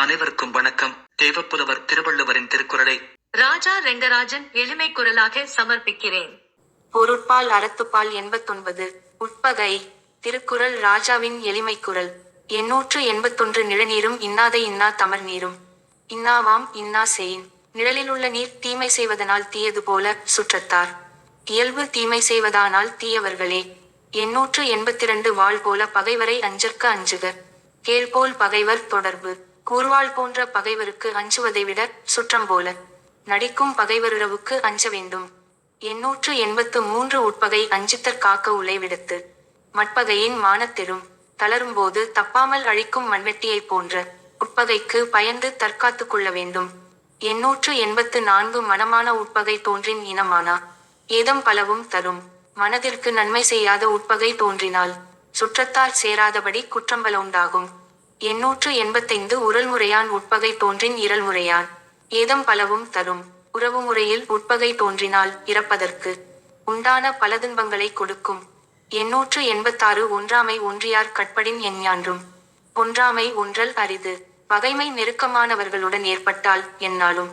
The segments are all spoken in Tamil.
அனைவருக்கும் வணக்கம். தேவப்புலவர் திருவள்ளுவரின் திருக்குறளை ராஜா ரெங்கராஜன் எளிமை குரலாக சமர்ப்பிக்கிறேன். பொருட்பால் அறத்துப்பால் எண்பத்தொன்பது. உட்பகை. திருக்குறள் ராஜாவின் எளிமை குரல். எண்ணூற்று எண்பத்தொன்று நிழநீரும் இன்னாத இன்னா தமர் நீரும். இன்னாவாம் இன்னா செயின். நிழலிலுள்ள நீர் தீமை செய்வதனால் தீயது போல சுற்றத்தார். இயல்பு தீமை செய்வதானால் தீயவர்களே. எண்ணூற்று எண்பத்திரண்டு வாழ் போல பகைவரை அஞ்சற்க அஞ்சுக. கேள்போல் பகைவர் தொடர்பு. கூர்வாள் போன்ற பகைவருக்கு அஞ்சுவதை விட சுற்றம் போல. நடிக்கும் பகைவருறவுக்கு அஞ்ச வேண்டும். எண்ணூற்று எண்பத்து மூன்று உட்பகை அஞ்சித்தற் காக்க உழைவிடத்து மட்பகையின் மானத்தெரும் தளரும்போது தப்பாமல் அழிக்கும் மண்வெட்டியைப் போன்ற. உட்பகைக்கு பயந்து தற்காத்துக் கொள்ள வேண்டும். எண்ணூற்று எண்பத்து நான்கு மனமான உட்பகை தோன்றின் இனமானா. ஏதம் பலவும் தரும். மனதிற்கு நன்மை செய்யாத உட்பகை தோன்றினால். சுற்றத்தார் சேராதபடி குற்றம்பல உண்டாகும். எண்ணூற்று எண்பத்தைந்து உரல்முறையான் உட்பகை தோன்றின் இரல்முறையான். ஏதம் பலவும் தரும். உறவு முறையில் உட்பகை தோன்றினால் இறப்பதற்கு உண்டான பல துன்பங்களை கொடுக்கும். எண்ணூற்று எண்பத்தாறு ஒன்றாமை ஒன்றியார் கட்படின் எஞ்ஞான்றும். ஒன்றாமை ஒன்றல் அரிது. பகைமை நெருக்கமானவர்களுடன் ஏற்பட்டால் என்னாலும்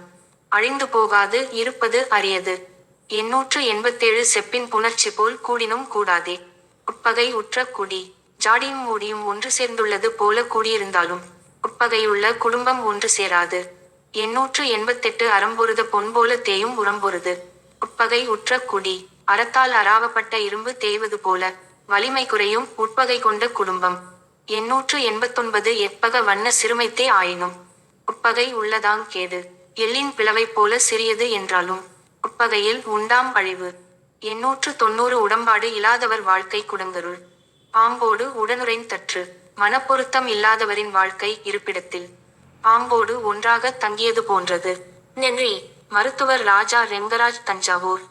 அழிந்து போகாது இருப்பது அரியது. எண்ணூற்று எண்பத்தேழு செப்பின் புணர்ச்சி போல் கூடினும் கூடாதே. உட்பகை உற்ற குடி. ஜாடியும் மூடியும் ஒன்று சேர்ந்துள்ளது போல கூடியிருந்தாலும் உட்பகையுள்ள குடும்பம் ஒன்று சேராது. எண்ணூற்று எண்பத்தெட்டு அறம்பொருத பொன் போல தேயும் உரம்பொருது உட்பகை உற்ற குடி அறத்தால் அராவப்பட்ட இரும்பு தேய்வது போல வலிமை குறையும் உட்பகை கொண்ட குடும்பம். எண்ணூற்று எண்பத்தொன்பது எப்பக வண்ண சிறுமைத்தே ஆயினும் உட்பகை உள்ளதாங் கேது. எள்ளின் பிளவை போல சிறியது என்றாலும் உட்பகையில் உண்டாம் அழிவு எண்ணூற்று தொண்ணூறு உடம்பாடு இல்லாதவர் வாழ்க்கை குடங்கருள். பாம்போடு உடனுறைந்தற்று மனப்பொருத்தம் இல்லாதவரின் வாழ்க்கை இருப்பிடத்தில். பாம்போடு ஒன்றாக தங்கியது போன்றது. நன்றி. மருத்துவர் ராஜா ரெங்கராஜ் தஞ்சாவூர்.